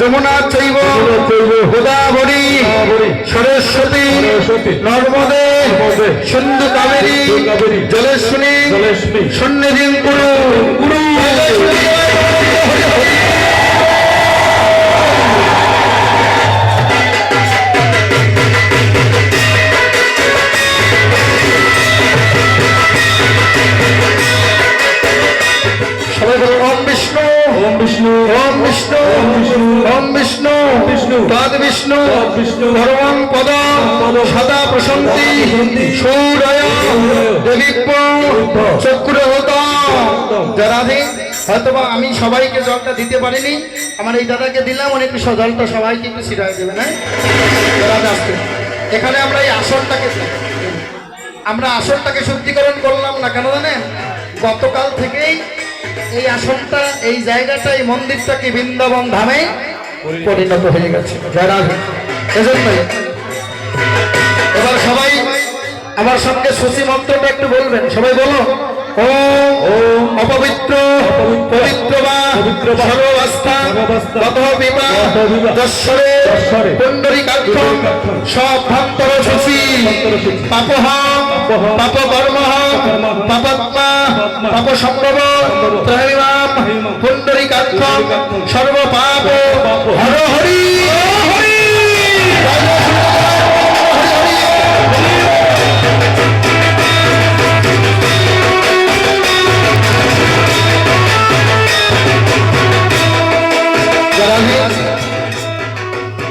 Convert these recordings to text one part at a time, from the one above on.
যমুনা চৈব। গোদাবরী সরস্বতী। নর্মদে। সিন্ধু কাবেরী। জলেশ্বরী। সন্নিধিং গুরু কুরু। ওম বিষ্ণু। বিষ্ণু। তদ বিষ্ণু। তদ বিষ্ণু। ধর্মং পদ। পদ। সদা প্রশন্তি। প্রশন্তি। সূরয়। সূরয়। দেবীপ্য চক্রহত। যারাধি হয়তোবা আমি সবাইকে জলটা দিতে পারিনি। আমার এই দাদাকে দিলাম স- জলটা সবাইকে একটু সিরাই দেবেন হ্যাঁ? এখানে আমরা এই আসনটাকে আমরা আসনটাকে শুদ্ধিকরণ করলাম না কেন জানেন? গতকাল থেকেই এই আসনটা এই জায়গাটা এই মন্দিরটাকে বৃন্দাবন ধামে পরিণত হয়ে গেছে? এজন্যই এবার সবাই আমার সঙ্গে সূচি মন্ত্রটা একটু বলবেন। সবাই বলো অপবিত্র পবিত্র বা পবিত্র বা সর্বাবস্থা সর্বাবস্থা গত বিবাহ দশ্বরে দশ্বরে পুণ্ডরী কাক্ষম পুণ্ডরীকাক্ষম সভান্তর শশী শশী। পাপহম পাপ পাপকর্মহম পাপাত্মা পাপ সম্ভব ত্রয়ীমাম ত্রয়ীমাম পুণ্ডরী কাক্ষম পুণ্ডরীকাক্ষম সর্ব পাপ পাপ হর হরি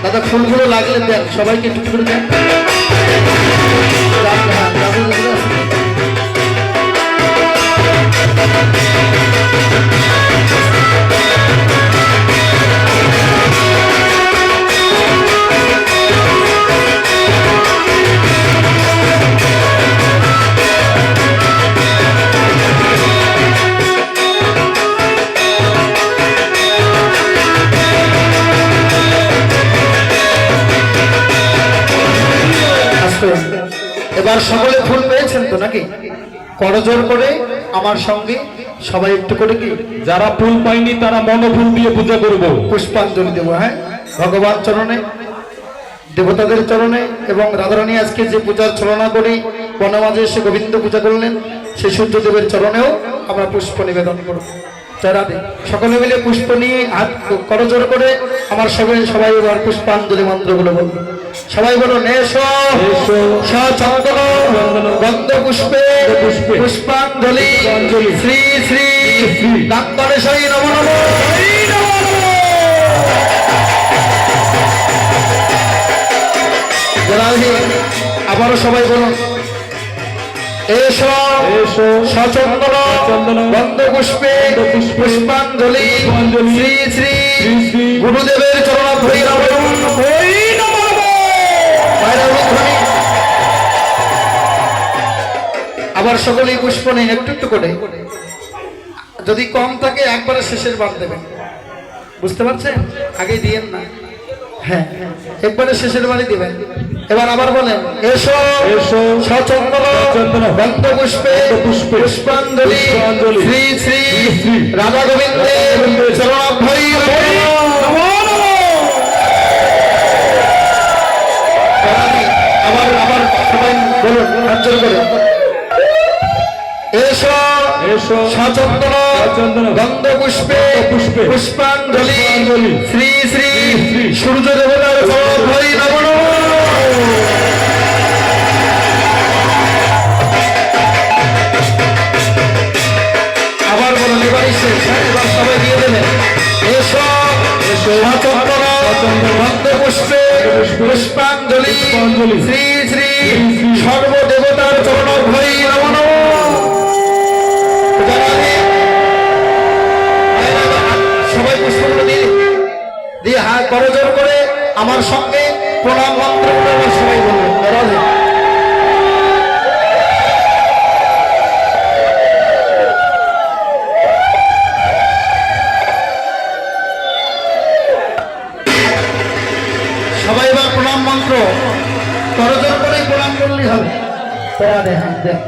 দাদা ফুলগুলো লাগলে দেন সবাইকে একটু করে দেন। এবার সকলে ফুল পেয়েছেন তো নাকি? করজোর করে আমার সঙ্গে। সবাই একটু করে কি? যারা ফুল পায়নি তারা মনোফুল দিয়ে পূজা করব। পুষ্পাঞ্জলি দেবো হ্যাঁ? ভগবান চরণে দেবতাদের চরণে এবং রাধারানী আজকে যে পূজার ছলনা করি বনমাঝে এসে গোবিন্দ পূজা করলেন সেই সূর্যদেবের চরণেও আমরা পুষ্প নিবেদন করব। রাধে। সকলে মিলে পুষ্প নিয়ে হাত করজোর করে আমার সবাই সবাই এবার পুষ্পাঞ্জলি মন্ত্রগুলো বলব। সবাই বলো নেশ। নেশো, সচন্দন। পুষ্পে পুষ্পে, পুষ্পাঞ্জলি শ্রী শ্রী শ্রী, দান্তরেশাই নম আবারও সবাই বলুন। এসো সচন্দন পুষ্পাঞ্জলি শ্রী শ্রী গুরুদেবের চরণ নম। আবার সকলেই পুষ্প নেই একটু একটু করে। যদি কম থাকে একবারে শেষের বার দেবেন। বুঝতে পারছেন? আগে দিয়েন না। হ্যাঁ একবারে শেষের বাড়ি দিবেন। এবার আবার বলেন এসো এসো, গন্ধ পুষ্পে পুষ্পাঞ্জলি। শ্রী শ্রী রাধা গোবিন্দের চরণাভ্যই সচন্দন সচন্দন, গন্ধ পুষ্পে পুষ্পে, পুষ্পাঞ্জলি। শ্রী শ্রী সূর্য দেবতার নমন আবার বলুন হ্যাঁ, এবার সবাই দিয়ে দেবেন এসো এসো, সচন্দন সচন্দন, গন্ধ পুষ্পে পুষ্পাঞ্জলি শ্রী শ্রী, সর্বদেবতার চরণ আমার সঙ্গে প্রণাম এবার সবাই বলবেন সবাই এবার প্রণাম মন্ত্র। করজোর করেই প্রণাম করলেই হবে। রাধে হ্যাঁ দেখ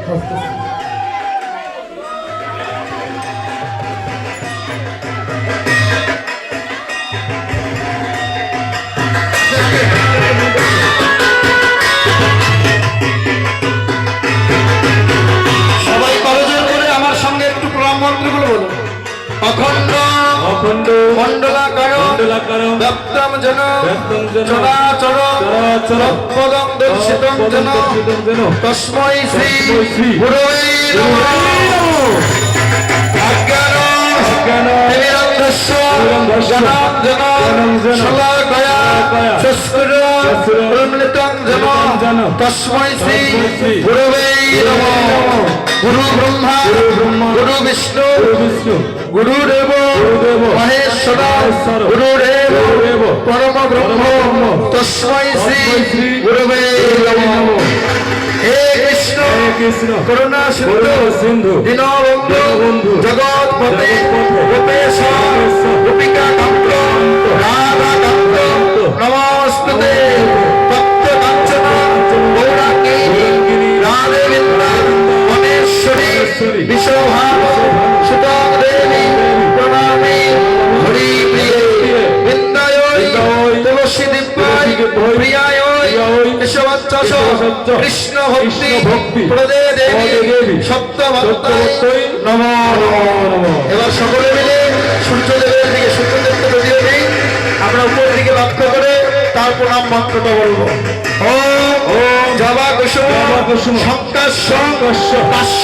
অখণ্ড মণ্ডলাকার মণ্ডলাকার ব্যক্তম জন ব্যক্তম যেন। চরাচর। চরাচর। পদম দর্শিতম জন পদম তস্মৈ শ্রী শ্রী। গুরুবে অজ্ঞান অজ্ঞান তিমিরন্ধস্য তিমিরন্ধস্য জনাম জনাম প্রমৃতং জন তস্মৈ শ্রী গুরুবে নমঃ গুরু ব্রহ্মা গুরু বিষ্ণু গুরু বিষ্ণু গুরুদেব মহেশ্বর গুরুদেব পরম ব্রহ্ম তস্মৈ শ্রী গুরুবে নমঃ। হে কৃষ্ণ কৃষ্ণ করুণা সিন্ধু দীনবন্ধু জগৎপতে জগৎপতে কৃষ্ণ ভক্তি প্রদে দেবী সপ্ত সপ্তভক্তায় নমো। এবার সকলে মিলে সূর্যদেবের দিকে সূর্যদেবকে বুঝিয়ে দিই। আমরা উপর দিকে লক্ষ্য করে তার প্রণাম মন্ত্রটা বলব। ও জবা কুসুম জবা কুসুম সংকাশ্য সংকাশ্য